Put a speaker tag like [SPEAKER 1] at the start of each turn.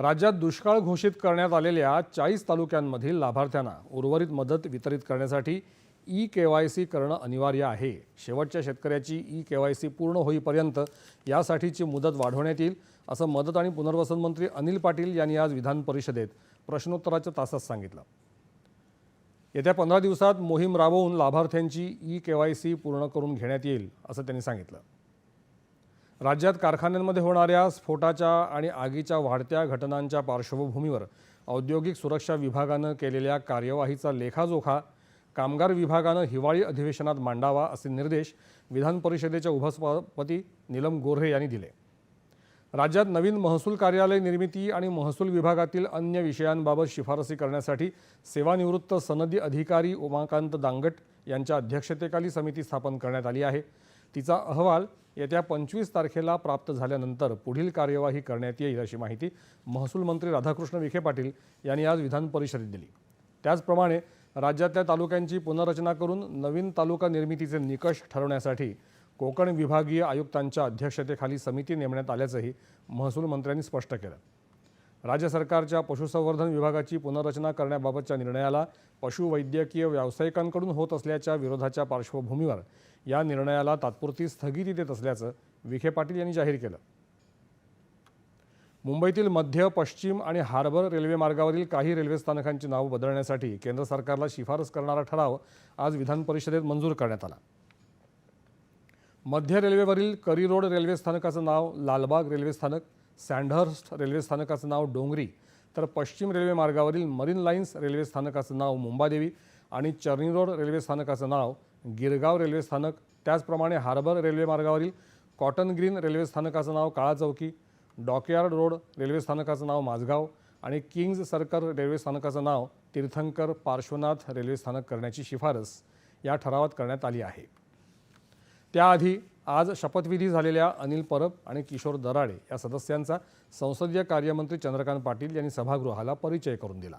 [SPEAKER 1] राज्यात दुष्काळ घोषित करण्यात आलेल्या चाळीस तालुक्यांमधील लाभार्थ्यांना उर्वरित मदत वितरित करण्यासाठी ई के वाय सी करणं अनिवार्य आहे. शेवटच्या शेतकऱ्याची ई के वाय सी पूर्ण होईपर्यंत यासाठीची मुदत वाढवण्यात येईल असं मदत आणि पुनर्वसन मंत्री अनिल पाटील यांनी आज विधान परिषदेत प्रश्नोत्तराच्या तासात सांगितलं. येत्या पंधरा दिवसात मोहीम राबवून लाभार्थ्यांची ई के वाय सी पूर्ण करून घेण्यात येईल असं त्यांनी सांगितलं. राज्यात कारखान्यांमध्ये होणाऱ्या स्फोटाच्या आणि आगीच्या वाढत्या घटनांच्या पार्श्वभूमीवर औद्योगिक सुरक्षा विभागानं केलेल्या कार्यवाहीचा लेखाजोखा कामगार विभागानं हिवाळी अधिवेशनात मांडावा असे निर्देश विधान परिषदेच्या उपसभापती नीलम गोऱ्हे यांनी दिले. राज्यात नवीन महसूल कार्यालय निर्मिती आणि महसूल विभागातील अन्य विषयांबाबत शिफारसी करण्यासाठी सेवानिवृत्त सनदी अधिकारी उमाकांत दांगट यांच्या अध्यक्षतेखाली समिती स्थापन करण्यात आली आहे. तिचा अहवाल येत्या पंचवीस तारखेला प्राप्त झाल्यानंतर पुढील कार्यवाही करण्यात येईल अशी माहिती महसूल मंत्री राधाकृष्ण विखे पाटील यांनी आज विधान परिषदेत दिली. त्याचप्रमाणे राज्यातल्या तालुक्यांची पुनर्रचना करून नवीन तालुका निर्मितीचे निकष ठरवण्यासाठी कोकण विभागीय आयुक्तांच्या अध्यक्षतेखाली समिती नेमण्यात आल्याचंही महसूल मंत्र्यांनी स्पष्ट केलं. राज्य सरकारच्या पशुसंवर्धन विभागाची पुनर्रचना करण्याबाबतच्या निर्णयाला पशुवैद्यकीय व्यावसायिकांकडून होत असल्याच्या विरोधाच्या पार्श्वभूमीवर या निर्णयाला तात्पुरती स्थगिती देत असल्याचं विखे पाटील यांनी जाहीर केलं. मुंबईतील मध्य पश्चिम आणि हार्बर रेल्वे मार्गावरील काही रेल्वे स्थानकांची नावं बदलण्यासाठी केंद्र सरकारला शिफारस करणारा ठराव आज विधान परिषदेत मंजूर करण्यात आला. मध्य रेल्वेवरील करी रोड रेल्वे स्थानकाचं नाव लालबाग रेल्वे स्थानक सँडहर्स्ट रेल्वे स्थानकाचं नाव डोंगरी तर पश्चिम रेल्वे मार्गावरील मरीन लाईन्स रेल्वे स्थानकाचं नाव मुंबादेवी आणि चर्नी रोड रेल्वे स्थानकाचं नाव गिरगाव रेल्वे स्थानक. त्याचप्रमाणे हार्बर रेल्वे मार्गावरील कॉटन ग्रीन रेल्वे स्थानकाचं नाव Kala Chowki dockyard road railway स्थानकाचं नाव माझगाव आणि किंग्ज सर्कल रेल्वे स्थानकाचं नाव तीर्थंकर पार्श्वनाथ रेल्वे स्थानक करण्याची शिफारस या ठरावात करण्यात आली आहे. त्याआधी आज शपथविधी झालेल्या अनिल परब आणि किशोर दराडे या सदस्यांचा संसदीय कार्यमंत्री चंद्रकांत पाटील यांनी सभागृहाला परिचय करून दिला.